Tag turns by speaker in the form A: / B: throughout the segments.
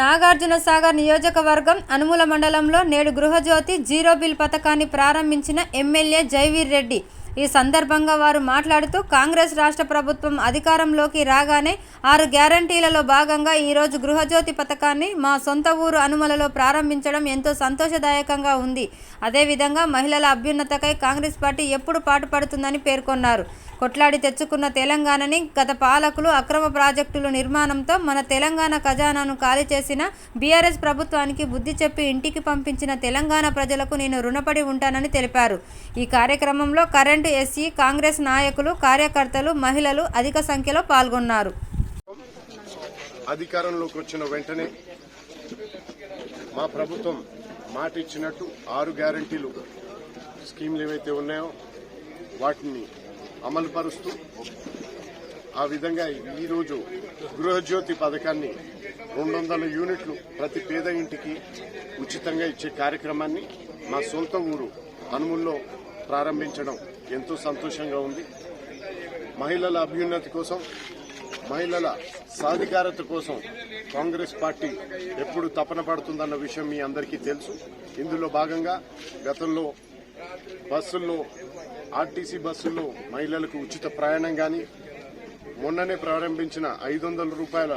A: నాగార్జున సాగర్ నియోజకవర్గం అనుముల మండలంలో నేడు గృహజ్యోతి జీరో బిల్ పథకాన్ని ప్రారంభించిన ఎమ్మెల్యే జైవీర్ రెడ్డి. ఈ సందర్భంగా వారు మాట్లాడుతూ కాంగ్రెస్ రాష్ట్ర ప్రభుత్వం అధికారంలోకి రాగానే ఆరు గ్యారంటీలలో భాగంగా ఈరోజు గృహజ్యోతి పథకాన్ని మా సొంత ఊరు అనుమలలో ప్రారంభించడం ఎంతో సంతోషదాయకంగా ఉంది. అదేవిధంగా మహిళల అభ్యున్నతకై కాంగ్రెస్ పార్టీ ఎప్పుడు పాటుపడుతుందని పేర్కొన్నారు. కొట్లాడి తెచ్చుకున్న తెలంగాణని గత పాలకులు అక్రమ ప్రాజెక్టుల నిర్మాణంతో మన తెలంగాణ ఖజానాను ఖాళీ చేసిన బీఆర్ఎస్ ప్రభుత్వానికి బుద్ధి చెప్పి ఇంటికి పంపించిన తెలంగాణ ప్రజలకు నేను రుణపడి ఉంటానని తెలిపారు. ఈ కార్యక్రమంలో కరెంట్ ఎస్సీ కాంగ్రెస్ నాయకులు కార్యకర్తలు మహిళలు అధిక సంఖ్యలో పాల్గొన్నారు.
B: అధికారంలోకి వచ్చిన వెంటనే మా ప్రభుత్వం మాట ఇచ్చినట్టు ఆరు గ్యారంటీలు స్కీమ్లు ఏవైతే ఉన్నాయో వాటిని అమలు పరుస్తూ ఆ విధంగా ఈరోజు గృహజ్యోతి పథకాన్ని రెండు వందల యూనిట్లు ప్రతి పేద ఇంటికి ఉచితంగా ఇచ్చే కార్యక్రమాన్ని మా సొంత ఊరు అనుముల్లో ప్రారంభించడం ఎంతో సంతోషంగా ఉంది. మహిళల అభ్యున్నతి కోసం మహిళల సాధికారత కోసం కాంగ్రెస్ పార్టీ ఎప్పుడు తపన పడుతుందన్న విషయం మీ అందరికీ తెలుసు. ఇందులో భాగంగా గతంలో బస్సుల్లో ఆర్టీసీ బస్సుల్లో మహిళలకు ఉచిత ప్రయాణం కానీ మొన్ననే ప్రారంభించిన ఐదు వందల రూపాయల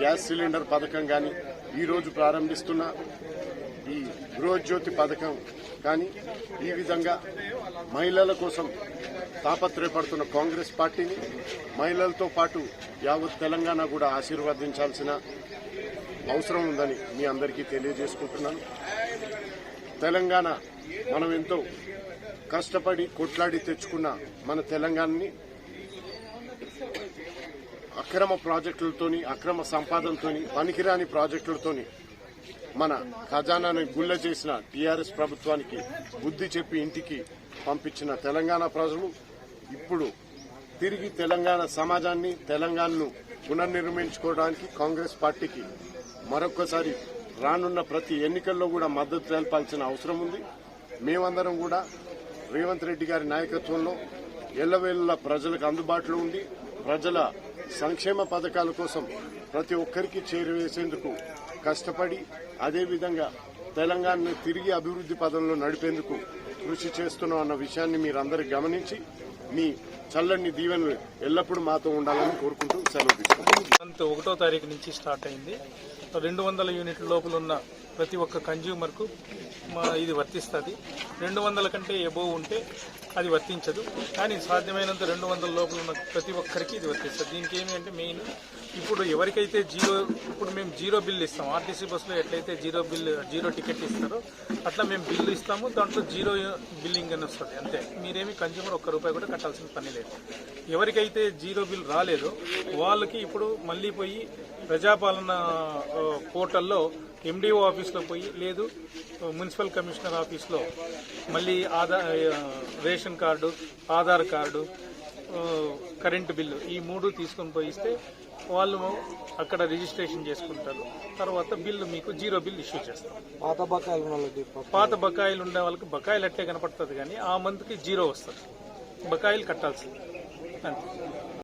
B: గ్యాస్ సిలిండర్ పథకం కానీ ఈరోజు ప్రారంభిస్తున్న. ఈ గృహజ్యోతి పథకం కానీ ఈ విధంగా మహిళల కోసం తాపత్రయపడుతున్న కాంగ్రెస్ పార్టీని మహిళలతో పాటు యావత్ తెలంగాణ కూడా ఆశీర్వదించాల్సిన అవసరం ఉందని మీ అందరికీ తెలియజేసుకుంటున్నాను. తెలంగాణ మనం ఎంతో కష్టపడి కొట్లాడి తెచ్చుకున్న మన తెలంగాణని అక్రమ ప్రాజెక్టులతోని అక్రమ సంపాదనతోని పనికిరాని ప్రాజెక్టులతోని మన ఖజానాను గుల్ల చేసిన టీఆర్ఎస్ ప్రభుత్వానికి బుద్ధి చెప్పి ఇంటికి పంపించిన తెలంగాణ ప్రజలు ఇప్పుడు తిరిగి తెలంగాణ సమాజాన్ని తెలంగాణను పునర్నిర్మించుకోవడానికి కాంగ్రెస్ పార్టీకి మరొకసారి రానున్న ప్రతి ఎన్నికల్లో కూడా మద్దతు తెలపాల్సిన అవసరం ఉంది. మేమందరం కూడా రేవంత్ రెడ్డి గారి నాయకత్వంలో ఎల్లవేళ ప్రజలకు అందుబాటులో ఉండి ప్రజల సంక్షేమ పథకాల కోసం ప్రతి ఒక్కరికి చేరువేసేందుకు కష్టపడి అదేవిధంగా తెలంగాణను తిరిగి అభివృద్ది పదంలో నడిపేందుకు కృషి చేస్తున్నాం అన్న విషయాన్ని మీరందరూ గమనించి మీ చల్లని దీవెనలు ఎల్లప్పుడూ మాతో ఉండాలని కోరుకుంటూ సెలవు తీసుకుంటాం
C: ఒకటో తారీఖు నుంచి స్టార్ట్ అయింది. రెండు వందల యూనిట్ల లోపల ఉన్న ప్రతి ఒక్క కన్జ్యూమర్కు మా ఇది వర్తిస్తుంది. రెండు వందల కంటే ఎబోవ్ ఉంటే అది వర్తించదు. కానీ సాధ్యమైనంత రెండు వందల లోపల ఉన్న ప్రతి ఒక్కరికి ఇది వర్తిస్తుంది. దీనికి ఏమి అంటే మెయిన్ ఇప్పుడు ఎవరికైతే జీరో ఇప్పుడు మేము జీరో బిల్ ఇస్తాం ఆర్టీసీ బస్సులో ఎట్లయితే జీరో బిల్ జీరో టికెట్ ఇస్తారో అట్లా మేము బిల్లు ఇస్తాము దాంట్లో జీరో బిల్లింగ్ అని వస్తుంది అంతే. మీరేమి కన్జ్యూమర్ ఒక్క రూపాయి కూడా కట్టాల్సిన పని లేదు. ఎవరికైతే జీరో బిల్ రాలేదో వాళ్ళకి ఇప్పుడు మళ్ళీ పోయి ప్రజాపాలన పోర్టల్లో ఎండిఓ ఆఫీస్లో పోయి లేదు మున్సిపల్ కమిషనర్ ఆఫీస్లో మళ్ళీ Aadhaar ration card Aadhaar card current bill ఈ మూడు తీసుకొని పోయిస్తే వాళ్ళు అక్కడ రిజిస్ట్రేషన్ చేసుకుంటారు. తర్వాత బిల్లు మీకు జీరో బిల్ ఇష్యూ చేస్తాం.
D: పాత బకాయిలు వాళ్ళకి
C: పాత బకాయిలు ఉండే వాళ్ళకి బకాయిలు అట్లే కనపడుతుంది కానీ ఆ మంత్కి జీరో వస్తుంది. బకాయిలు కట్టాల్సింది. అంతే.